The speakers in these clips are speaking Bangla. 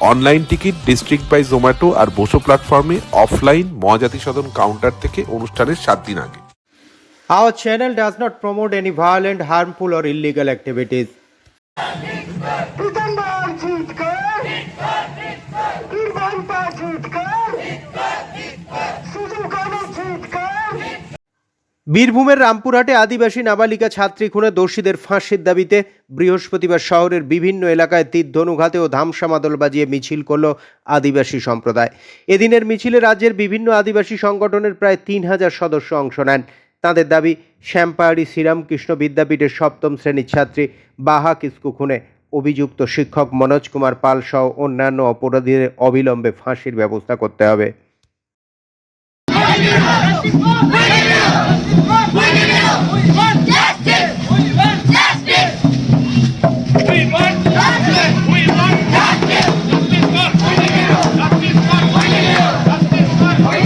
Online ticket district by Zomato আর বসো প্ল্যাটফর্মে অফলাইন মহাজাতি সদন কাউন্টার থেকে অনুষ্ঠানের সাত দিন আগে Our channel does not promote any violent, harmful, or illegal activities. বীরভূমের রামপুরহাটে আদিবাসী নাবালিকা ছাত্রী খুনে দোষীদের ফাঁসির দাবিতে বৃহস্পতিবার শহরের বিভিন্ন এলাকায় তীর ধনুঘাতে ও ধামসা মাদল বাজিয়ে মিছিল করল আদিবাসী সম্প্রদায়। এদিনের মিছিলে রাজ্যের বিভিন্ন আদিবাসী সংগঠনের প্রায় তিন হাজার সদস্য অংশ নেন। তাদের দাবি, শ্যামপাহাড়ি শ্রীরামকৃষ্ণ বিদ্যাপীঠের সপ্তম শ্রেণির ছাত্রী বাহা কিস্কু খুনে অভিযুক্ত শিক্ষক মনোজ কুমার পাল সহ অন্যান্য অপরাধীদের অবিলম্বে ফাঁসির ব্যবস্থা করতে হবে। Okay.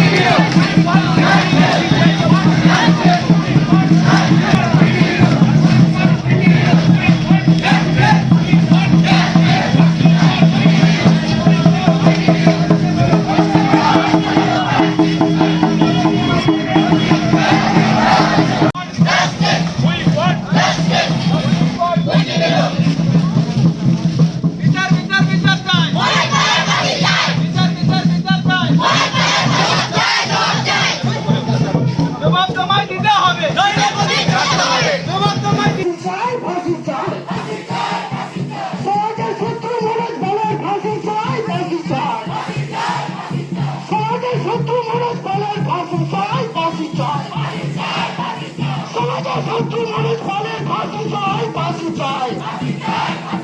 চাই ফাঁসি চাই ফাঁসি চাই সমাজের শত্রু মানুষ বলে ফাঁসি চাই ফাঁসি চাই